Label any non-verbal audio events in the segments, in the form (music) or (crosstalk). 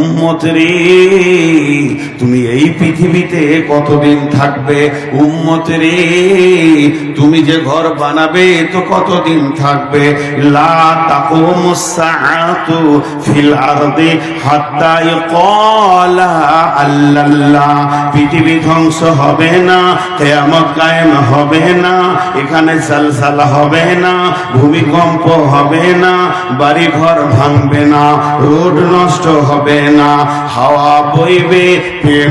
Adam উম্মত রে তুমি এই পৃথিবীতে কতদিন থাকবে উম্মত রে তুমি যে ঘর বানাবে তো কতদিন থাকবে? লা তাকুমুস সাআতু ফিল আরদি হাত্তা ইকালা আল্লাল্লাহ। পৃথিবী ধ্বংস হবে না, কিয়ামত কায়েম হবে না, এখানে সালসালা হবে না, ভূমিকম্প হবে না বাড়ি ঘর ভাঙবে না, রোড নষ্ট হবে না। হাওয়া বইবে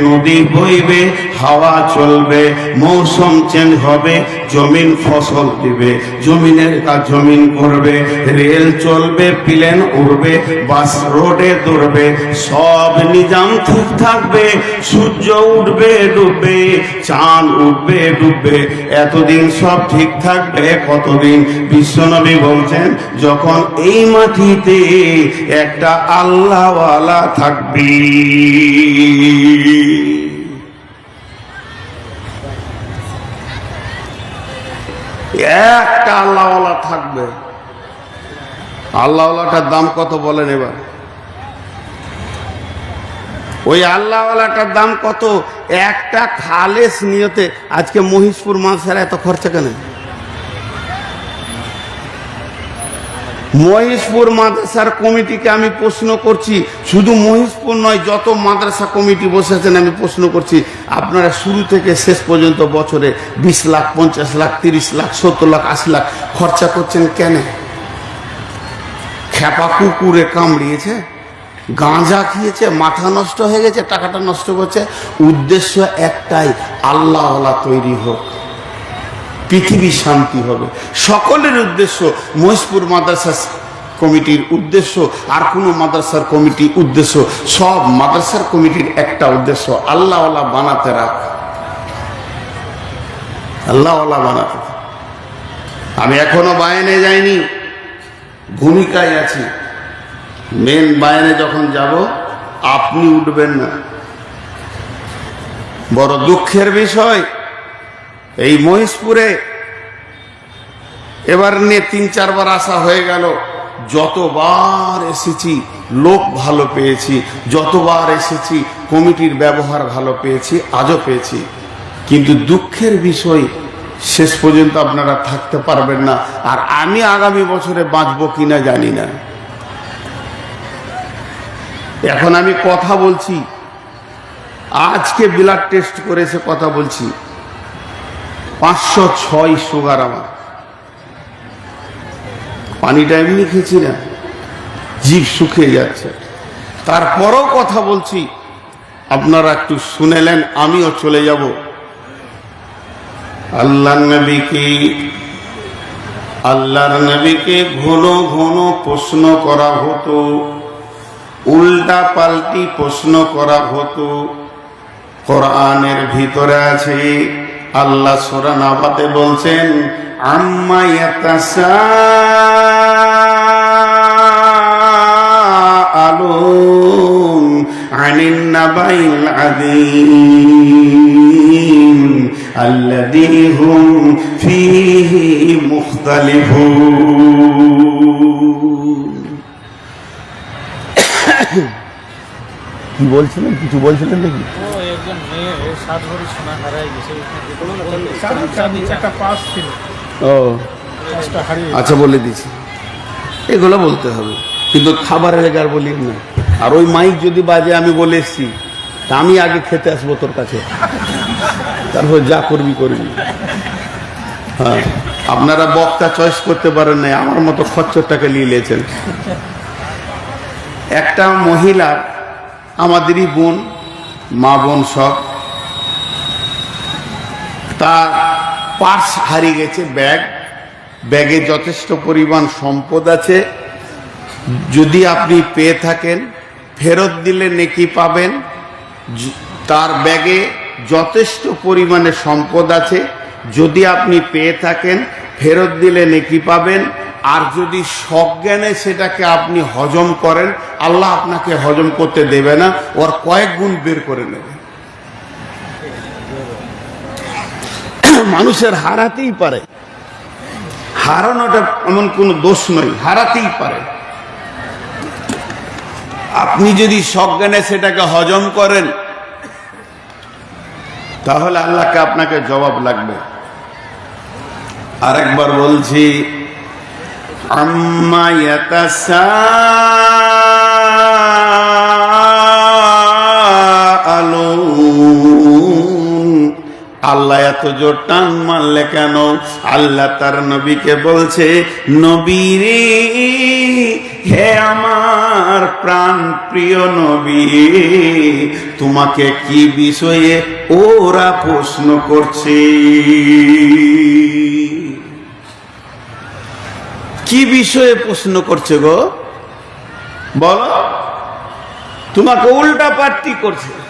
নদী বইবে, হাওয়া চলবে, মৌসুম চেঞ্জ হবে, জমিন ফসল দিবে, জমিনের কাজ জমিন করবে, রেল চলবে প্লেন উড়বে বাস রোডে দৌড়বে, সব নিজাম ঠিক থাকবে, সূর্য উঠবে, ডুববে, চাঁদ উঠবে, ডুববে, এতদিন সব ঠিক থাকবে, কতদিন? বিশ্বনবী বলছেন, যখন এই মাটিতে একটা আল্লাহওয়ালা থাকবে একটা আল্লাহওয়ালা থাকবে। আল্লাহওয়ালাটার দাম কত বলেন এবার? ওই আল্লাহওয়ালাটার দাম কত? একটা খালেস নিয়তে আজকে মহিষপুর মাছের এত খরচা কেন? মহিষপুর মাদ্রাসার কমিটিকে আমি প্রশ্ন করছি। শুধু মহিষপুর নয়, যত মাদ্রাসা কমিটি বসেছেন, আমি প্রশ্ন করছি, আপনারা শুরু থেকে শেষ পর্যন্ত বছরে বিশ লাখ, পঞ্চাশ লাখ, তিরিশ লাখ, সত্তর লাখ, আশি লাখ খরচা করছেন কেন? খেপা কুকুরে কামড়িয়েছে, গাঁজা খেয়েছে, মাথা নষ্ট হয়ে গেছে, টাকাটা নষ্ট করছে। উদ্দেশ্য একটাই আল্লাহ তৈরি হোক। পৃথিবী শান্তি হবে। সকলের উদ্দেশ্য মহিষপুর মাদ্রাসা কমিটির উদ্দেশ্য, আর কোনো মাদ্রাসার কমিটি উদ্দেশ্য, সব মাদ্রাসার কমিটির একটা উদ্দেশ্য আল্লাহ বানাতে রাখ। আল্লাহ বানাতে আমি এখনও বায়নে যাইনি, ভূমিকায় আছি। মেন বায়নে যখন যাব, আপনি উঠবেন না। বড় দুঃখের বিষয় এই মহিষপুরে এবার নিয়ে তিন চারবার আসা হয়ে গেল। যতবার এসেছি, লোক ভালো পেয়েছি। যতবার এসেছি, কমিটির ব্যবহার ভালো পেয়েছি, আজও পেয়েছি। কিন্তু দুঃখের বিষয়, শেষ পর্যন্ত আপনারা থাকতে পারবেন না। আর আমি আগামী বছরে বাঁচবো কিনা জানি না। এখন আমি কথা বলছি। আজকে ব্লাড টেস্ট করে করেছে কথা বলছি। পাঁচশো ছয় সুগার আমার। পানিটা এমনি খেয়েছি না জীব শুকিয়ে যাচ্ছে। তারপরও কথা বলছি, আপনারা একটু শুনেলেন আমিও চলে যাব। আল্লাহ নবীকে, আল্লাহর নবীকে ঘন ঘন প্রশ্ন করা হতো, উল্টা পাল্টি প্রশ্ন করা হতো। কোরআনের ভিতরে আছে আল্লাহ সুরান আবাতে বলছেন আলো (coughs) বলছিলেন? কিছু বলছিলেন নাকি? একজন মেয়ে সাত ভরি সোনা হারাই গেছে। একটা পাস ছিল ও আচ্ছা বলে দিছি এগুলো বলতে হবে। কিন্তু খাবারের গার বলি না। আর ওই মাইক যদি বাজে আমি বলে এসছি তা আমি আগে খেতে আসব তোর কাছে। তারপর যা করবি করবি। হ্যাঁ আপনারা বক্তা চয়েস করতে পারেন নাই আমার মতো খচ্চরটাকে নিয়ে নিয়েছেন। একটা মহিলা আমাদেরই বোন মা বোন সব। তার পার্স হারিয়ে গেছে ব্যাগ। ব্যাগে যথেষ্ট পরিমাণ সম্পদ আছে। যদি আপনি পেয়ে থাকেন, ফেরত দিলে নেকি পাবেন। তার ব্যাগে যথেষ্ট পরিমাণে সম্পদ আছে। যদি আপনি পেয়ে থাকেন, ফেরত দিলে নেকি পাবেন। আর যদি সজ্ঞানে সেটাকে আপনি হজম করেন, আল্লাহ আপনাকে হজম করতে দেবে না, ওর কয়েক গুণ বের করে নেবে। মানুষের হারাতেই পারে। হারানোটা এমন কোনো দোষ নয়, হারাতেই পারে। আপনি যদি সজ্ঞানে সেটাকে হজম করেন, তাহলে আল্লাহকে আপনাকে জবাব লাগবে। আরেকবার বলছি আল্লাহ এত জোর টান মারলে কেন? আল্লাহ তার নবীকে বলছে নবী রে হে আমার প্রাণ প্রিয় নবী, তোমাকে কি বিষয়ে ওরা প্রশ্ন করছে? কি বিষয়ে প্রশ্ন করছে গো? বলো। তোমাকে উল্টা পাল্টি করছে।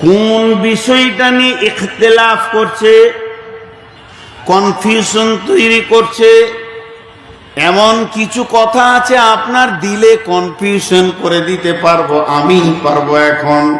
কোন বিষয়টা নিয়ে ইখতলাফ করছে? কনফিউশন তৈরি করছে? এমন কিছু কথা আছে আপনার দিলে কনফিউশন করে দিতে পারব আমি পারব এখন।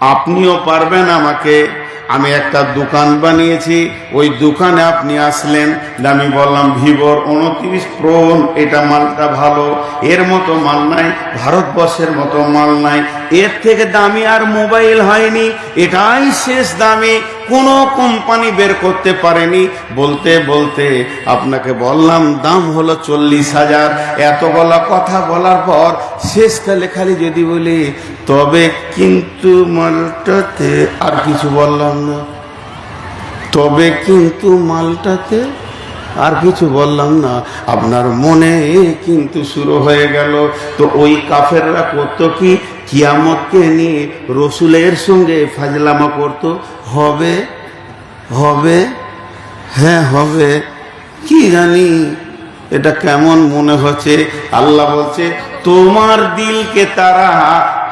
আপনিও পারবেন আমাকে। আমি একটা দোকান বানিয়েছি, ওই দোকানে আপনি আসলেন। আমি বললাম, ভিভোর উনত্রিশ প্রোন এটা মালটা ভালো। এর মতো মাল নাই, ভারতবর্ষের মতো মাল নাই এর থেকে দামি আর মোবাইল হয়নি, এটাই শেষ দামি। কোনো কোম্পানি বের করতে পারেনি। বলতে বলতে আপনাকে বললাম, দাম হলো চল্লিশ হাজার। এত বলা কথা বলার পর শেষকালে খালি যদি বলি, তবে কিন্তু মালটাতে আর কিছু বললাম না। তবে কিন্তু মালটাতে আর কিছু বললাম না। আপনার মনে কিন্তু শুরু হয়ে গেল। তো ওই কাফেররা করতো কি? কিয়ামতকে নিয়ে রসুলের সঙ্গে ফাজলামা করত? হবে? হবে? হ্যাঁ হবে। কি জানি, এটা কেমন মনে হচ্ছে? আল্লাহ বলছে, তোমার দিলকে তারা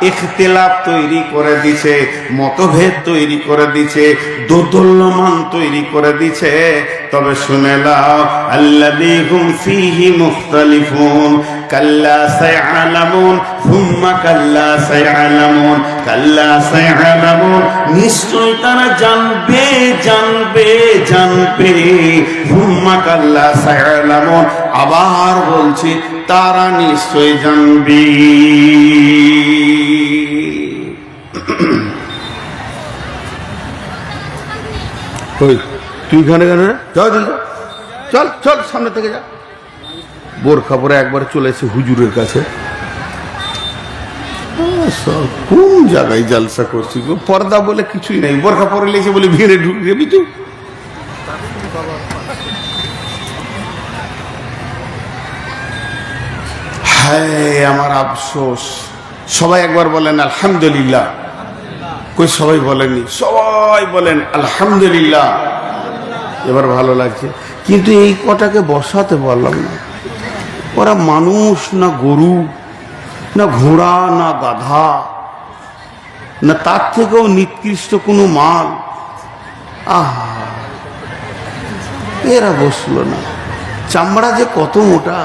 ইখতিলাফ তৈরি করে দিছে, মতভেদ তৈরি করে দিছে, দোদল্যমান তৈরি করে দিছে। তবে শুনে ফীহি মুখতালিফুন। কাল্লা সায়ালামুন থুম্মা কাল্লা সায়ালামুন কাল্লা সায়ালামুন। নিশ্চয় তারা জানবে জানবে জানবে। থুম্মা কাল্লা সায়ালামুন। আবার বলছি তারা নিশ্চয় জানবে। কই তুই চল, চল। চল চল সামনে থেকে যা। বোরখা পরে একবার চলে এসে হুজুরের কাছে। কোন জায়গায় জালসা করছি পর্দা বলে কিছুই নাই। বোরখা পরে লেগেছে বলে ভিড়ে ঢুকে যাবি তুই হায়, আমার আফসোস। সবাই একবার বলেন, আলহামদুলিল্লাহ। কই সবাই বলেনি সবাই বলেন, আলহামদুলিল্লাহ। এবার ভালো লাগছে। কিন্তু এই কটাকে বসাতে পারলাম না। ওরা মানুষ না গরু, না ঘোড়া, না গাধা, না তার থেকেও নিকৃষ্ট কোনো মাল। আহা, এরা বসল না। চামড়া যে কত মোটা।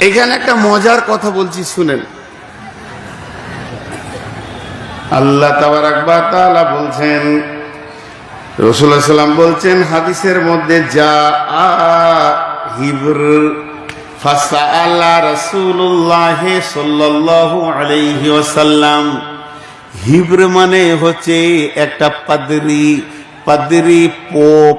এখানে একটা মজার কথা বলছি, শুনেন। আল্লাহ তাবারাকবা তাআলা বলছেন রসুল্লাহ সাল্লাম বলছেন, হাদিসের মধ্যে যা হিবর আলাইহি ওয়াসাল্লাম। হিবর মানে হচ্ছে একটা পাদরি পাদরি পোপ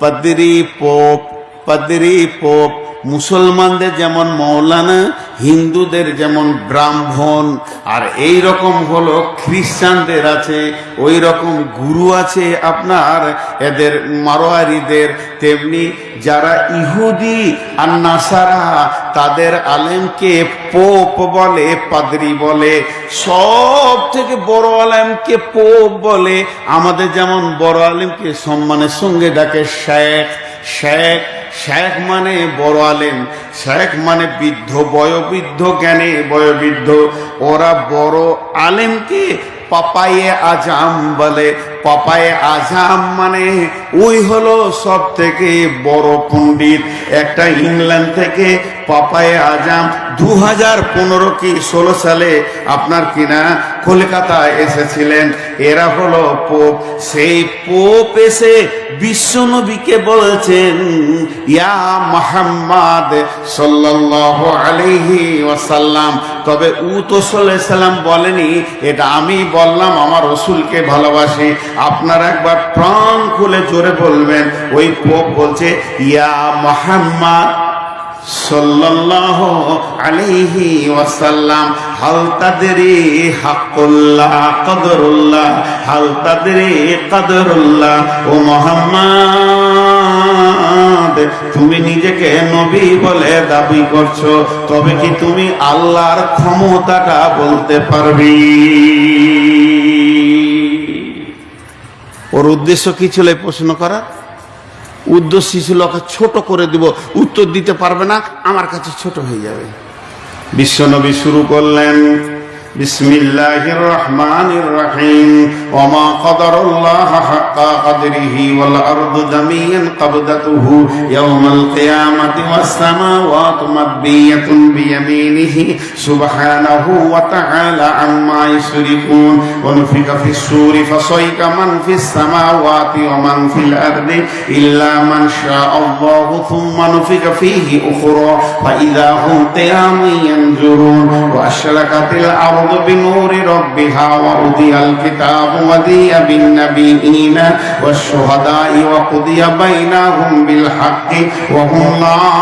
পাদরি পোপ পাদরি পোপ। মুসলমানদের যেমন মৌলানা, হিন্দুদের যেমন ব্রাহ্মণ, আর এই রকম হলো খ্রিস্টানদের আছে, ওই রকম গুরু আছে আপনার, এদের মারোয়ারিদের, তেমনি যারা ইহুদি আর নাসারা, তাদের আলেমকে পোপ বলে, পাদরি বলে, সব থেকে বড় আলেমকে পোপ বলে, আমাদের যেমন বড় আলেমকে সম্মানের সঙ্গে ডাকে শেখ শেখ শেখ মানে বড় আলেম, শেখ মানে বৃদ্ধ, বয়োবৃদ্ধ, জ্ঞানে বয়োবৃদ্ধ। ওরা বড় আলেমকে পাপাইয়ে আজাম বলে। পাপায়ে আজাম মানে ওই হলো সব থেকে বড় পণ্ডিত। একটা ইংল্যান্ড থেকে পাপায়ে আজাম দু হাজার পনেরো কি ষোলো সালে আপনার কিনা কলকাতায় এসেছিলেন। এরা হলো পোপ। সেই পোপ এসে বিশ্বনবীকে বলছেন, ইয়া মোহাম্মদ সাল্লাল্লাহু আলাইহি ওয়াসাল্লাম। তবে উ তো সাল্লাম বলেনি, এটা আমি বললাম, আমার রসুলকে ভালোবাসি। আপনারা একবার প্রাণ খুলে জোরে বলবেন। ওই পোপ বলছে, ইয়া মোহাম্মদ আলাইহি তুমি নিজেকে নবী বলে দাবি করছ, তবে কি তুমি আল্লাহর ক্ষমতাটা বলতে পারবি? ওর উদ্দেশ্য কি ছিল এই প্রশ্ন করার? উদ্দেশ্য ছিল ওকে ছোট করে দিব, উত্তর দিতে পারবে না, আমার কাছে ছোট হয়ে যাবে। বিশ্বনবী শুরু করলেন بسم الله الرحمن الرحيم. وما قدر الله حق قدره والأرض جميعا قبضته يوم القيامة والسماوات مطبية بيمينه سبحانه وتعالى عما يشركون. ونفخ في السور فصيق من في السماوات ومن في الأرض إلا من شاء الله. ثم نفخ فيه أخرى فإذا هم قيام ينظرون وأشرقت الأرض بنور ربها وأوذي الكتاب وذي بالنبيين والشهداء وقضي بينهم بالحق وهم لا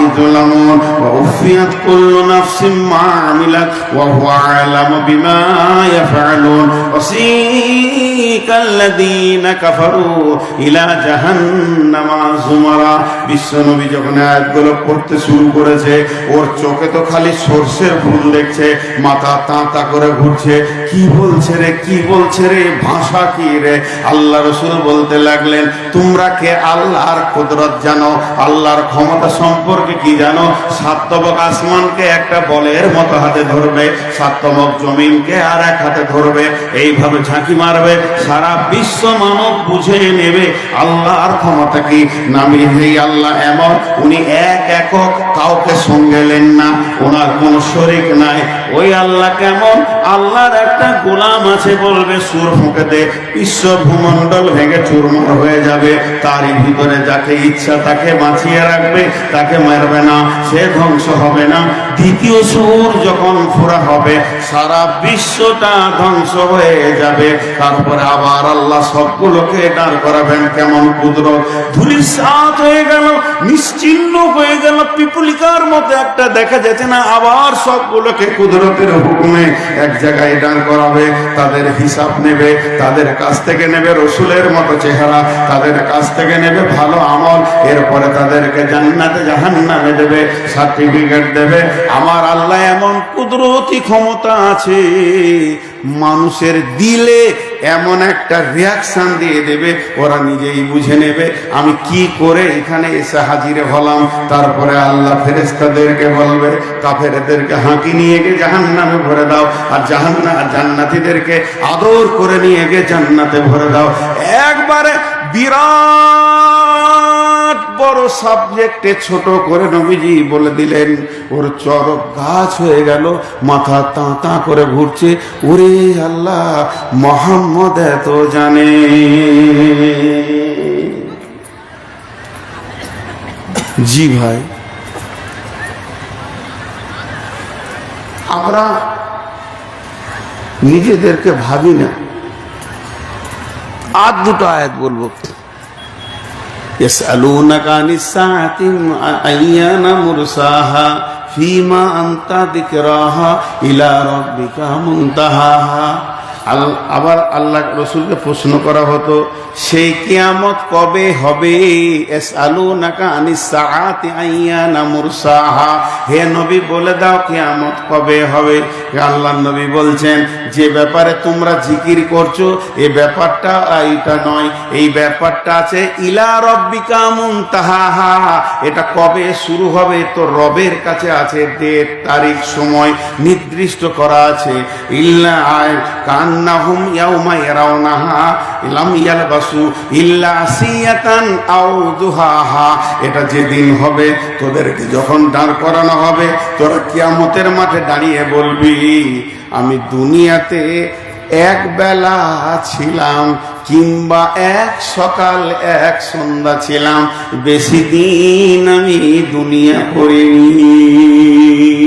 يظلمون ووفيت كل نفس ما عملت وهو أعلم بما يفعلون وسيق الذين كفروا إلى جهنم زمرا বিশ্বনবী যখন আয়াতগুলো পড়তে শুরু করেছে, ওর চোখে তো খালি সর্ষের ফুল দেখছে, মাথা তাঁতা করে ঘুরছে। কি বলছে রে, কি বলছে রে, ভাষা কি রে? আল্লাহ রসুল বলতে লাগলেন, তোমরা কে আল্লাহর কুদরত জানো? আল্লাহর ক্ষমতা সম্পর্কে কি জানো? সাতবক আসমানকে একটা বলের মতো হাতে ধরবে সাতবক জমিনকে আর এক হাতে ধরবে, এইভাবে ঝাঁকি মারবে। সারা বিশ্ব মানব বুঝে নেবে আল্লাহর ক্ষমতা কি। নামি ভূমণ্ডল ভেঙে চুরমার হয়ে যাবে। তারই ভিতরে যাকে ইচ্ছা তাকে বাঁচিয়ে রাখবে, তাকে মারবে না, সে ধ্বংস হবে না। দ্বিতীয় সুর যখন ফোরা হবে, সারা বিশ্বটা ধ্বংস হয়ে যাবে। তারপরে আবার আল্লাহ সবগুলোকে দাঁড় করাবেন কেমন কুদরত। ধুলির সাত হয়ে গেল, নিশ্চিন্ন হয়ে গেল, পিপুলিকার মতো একটা দেখা যাচ্ছে না, আবার সবগুলোকে কুদরতের হুকুমে এক জায়গায় দাঁড় করাবে, তাদের হিসাব নেবে, তাদের কাছ থেকে নেবে রসুলের মতো চেহারা, তাদের কাছ থেকে নেবে ভালো আমল, এরপরে তাদেরকে জান্নাতে, জাহান্নামে দেবে, সার্টিফিকেট দেবে, আমার আল্লাহ এমন কুদরতি ক্ষমতা আছে মানুষের দিলে এমন একটা রিয়াকশন দিয়ে দেবে, ওরা নিজেই বুঝে নেবে, আমি কি করে এখানে এসে হাজিরে হলাম। তারপরে আল্লাহ ফেরেস্তাদেরকে বলবে, কাফেরদেরকে হাঁকি নিয়ে গিয়ে জাহান্নামে ভরে দাও, আর জাহান্না জান্নাতীদেরকে আদর করে নিয়ে গিয়ে জান্নাতে ভরে দাও। একবারে বিরাট বড় সাবজেক্টে ছোট করে নবীজি বলে দিলেন, ওর চরক গাছ হয়ে গেল, মাথা তা তা করে ঘুরছে। ওরে আল্লাহ, মোহাম্মদ এত জানে। জি ভাই। আমরা নিজেদেরকে ভাবি না। আর দুটো আয়াত বলব। يسألونك عن الساعة أيان مرساها فيما أنت ذكراها إلى ربك منتهاها. আবার আল্লাহ রসুলকে প্রশ্ন করা হতো, সেই কিয়ামত কবে হবে? হে নবী, বলে দাও কিয়ামত কবে হবে। আল্লাহ নবী বলছেন, যে ব্যাপারে তোমরা জিকির করছ, এ ব্যাপারটা এটা নয়। এই ব্যাপারটা আছে, ইলা রব্বিকা মুনতাহা এটা কবে শুরু হবে? তো রবের কাছে আছে, ডেট, তারিখ, সময় নির্দিষ্ট করা আছে। ইল্লা আয় কান আন্নাহুম ইয়াউমা ইয়ারাউনাহা লাম ইয়ালবাসু ইল্লা আসিয়াতান আও দুহাহা। এটা যেদিন হবে, তোদেরকে যখন দাঁড় করানো হবে, তোরা কিয়ামতের মাঠে দাঁড়িয়ে বলবি, আমি দুনিয়াতে এক বেলা ছিলাম কিংবা এক সকাল, এক সন্ধ্যা ছিলাম। বেশি দিন আমি দুনিয়া করিনি।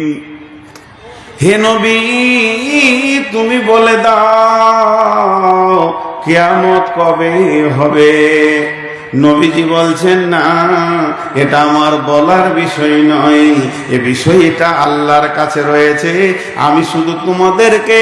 হে নবী তুমি বলে দাও কেয়ামত কবে হবে? নবীজি বলছেন, না, এটা আমার বলার বিষয় নয়। এ বিষয়টা আল্লাহর কাছে রয়েছে। আমি শুধু তোমাদেরকে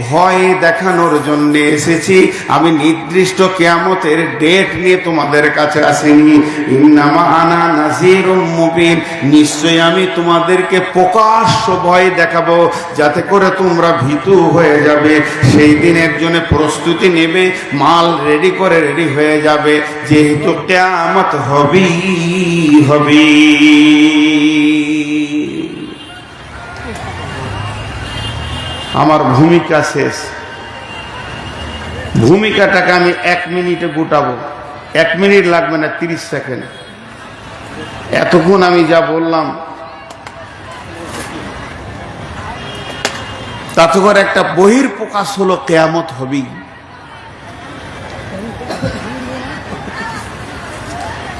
ভয় দেখানোর জন্য এসেছি। আমি নির্দিষ্ট কেয়ামতের ডেট নিয়ে তোমাদের কাছে আসিনি। ইন্নামা আনা নাজির মুবিন। নিশ্চয়ই আমি তোমাদেরকে প্রকাশ্য ভয় দেখাবো, যাতে করে তোমরা ভীতু হয়ে যাবে। সেই দিনের জন্য প্রস্তুতি নেবে, মাল রেডি করে রেডি হয়ে যাবে। যেহেতু কেয়ামত হবেই হবে আমার ভূমিকা শেষ। ভূমিকাটাকে আমি এক মিনিটে গুটাবো। এক মিনিট লাগবে না, তিরিশ সেকেন্ড। এতক্ষণ আমি যা বললাম, তাতে করে একটা বহির প্রকাশ হলো কেয়ামত হবেই।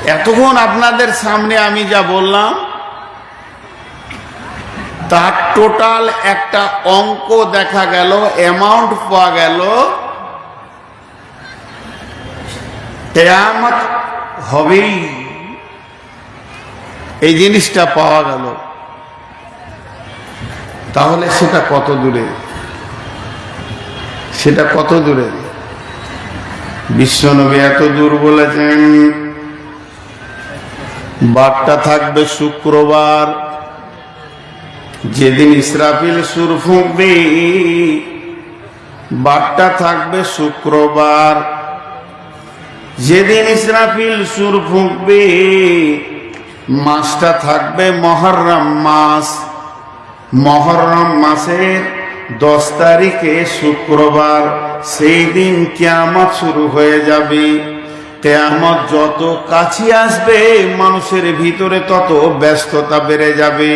এতক্ষণ আপনাদের সামনে আমি যা বললাম, তার টোটাল একটা অঙ্ক দেখা গেল অ্যামাউন্ট পাওয়া গেল, কেয়ামত হবেই। এই জিনিসটা পাওয়া গেল। তাহলে সেটা কত দূরে? সেটা কত দূরে? বিশ্বনবী এত দূর বলেছেন। বারটা থাকবে শুক্রবার। যেদিন ইসরাফিল সুর ফুঁকবে, বারটা থাকবে শুক্রবার। যেদিন ইসরাফিল সুর ফুঁকবে, মাসটা থাকবে মহরম মাস। মহরম মাসের দশ তারিখে শুক্রবার, সেই দিন কিয়ামত শুরু হয়ে যাবে। কেয়ামত যত কাছে আসবে, মানুষের ভিতরে তত ব্যস্ততা বেড়ে যাবে।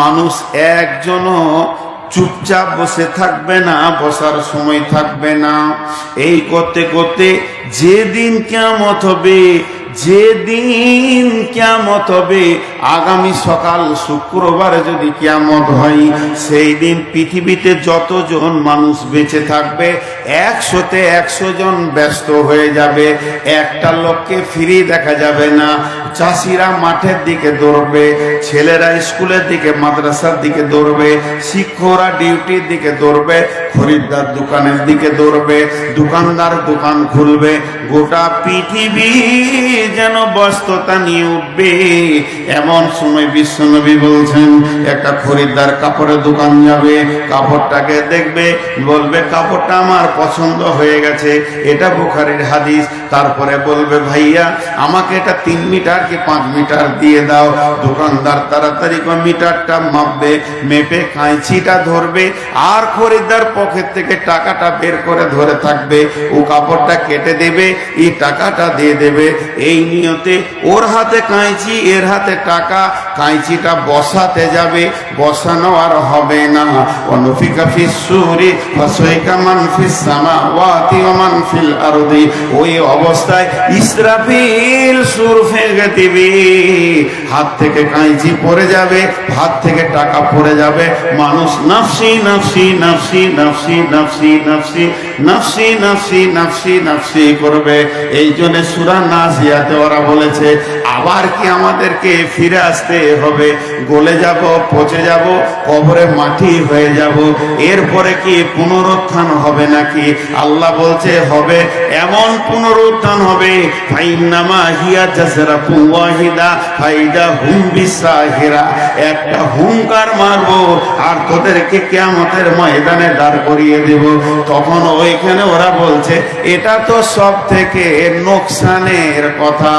মানুষ একজনও চুপচাপ বসে থাকবে না, বসার সময় থাকবে না। এই করতে করতে যেদিন কেমত হবে যেদিন কেমত হবে, আগামী সকাল শুক্রবার যদি কেমত হয়, সেই দিন পৃথিবীতে যতজন মানুষ বেঁচে থাকবে, একশোতে একশো জন ব্যস্ত হয়ে যাবে। একটা লোককে ফিরে দেখা যাবে না। চাষিরা মাঠের দিকে দৌড়বে, ছেলেরা স্কুলের দিকে, মাদ্রাসার দিকে দৌড়বে, শিক্ষকরা ডিউটির দিকে দৌড়বে, খরিদ্দার দোকানের দিকে দৌড়বে, দোকানদার দোকান খুলবে, গোটা পৃথিবী যেন ব্যস্ততা নিয়ে উঠবে। এমন সময় বিশ্বনবী বলছেন, একটা খরিদ্দার কাপড়ের দোকান যাবে, কাপড়টাকে দেখবে, বলবে, কাপড়টা আমার পছন্দ হয়ে গেছে, এটা বুখারির হাদিস। তারপরে বলবে, ভাইয়া, আমাকে এটা তিন মিটার মিটারকে পাঁচ মিটার দিয়ে দাও। দোকানদার তাড়াতাড়ি করে মিটারটা মাপবে, মেপে খাঁচিটা ধরবে, আর খরিদ্দার পকেট থেকে টাকাটা বের করে ধরে থাকবে। ও কাপড়টা কেটে দেবে এই টাকাটা দিয়ে দেবে। এই নিয়তে ওর হাতে কাঁচি এর হাতে টাকা। কাঁচিটা বসাতে যাবে, বসানো আর হবে না। অনুফিকা ফিস সুহরি ফসইকা মান ফিস সামাওয়াতি ওয়া মান ফিল আরদি। ওই অবস্থায় ইসরাফিল সুর ফেঁকে দিবি হাত থেকে কাঁচি পড়ে যাবে, হাত থেকে টাকা পড়ে যাবে। মানুষ নাফসি নাফসি নাফসি নাফসি নাফসি নাফসি নাফসি নাফসি নাফসি নাফসি করবে। এই জন্য সুরা ওরা বলেছে, আবার কি আমাদেরকে ফিরে আসতে হবে? গলে যাব, পচে যাব, কবরে মাটি হয়ে যাব। এরপরে কি পুনরুত্থান হবে নাকি? আল্লাহ বলছে, হবে, এমন পুনরুত্থান হবে ফাইনামা হিয়া ওয়াহিদা, ফাইদা হুম বিসাহিরা। একটা হুঙ্কার মারবো আর তোদেরকে কেয়ামতের ময়দানে দাঁড় করিয়ে দেব। তখন ওইখানে ওরা বলছে, এটা তো সব থেকে নোকসানের কথা।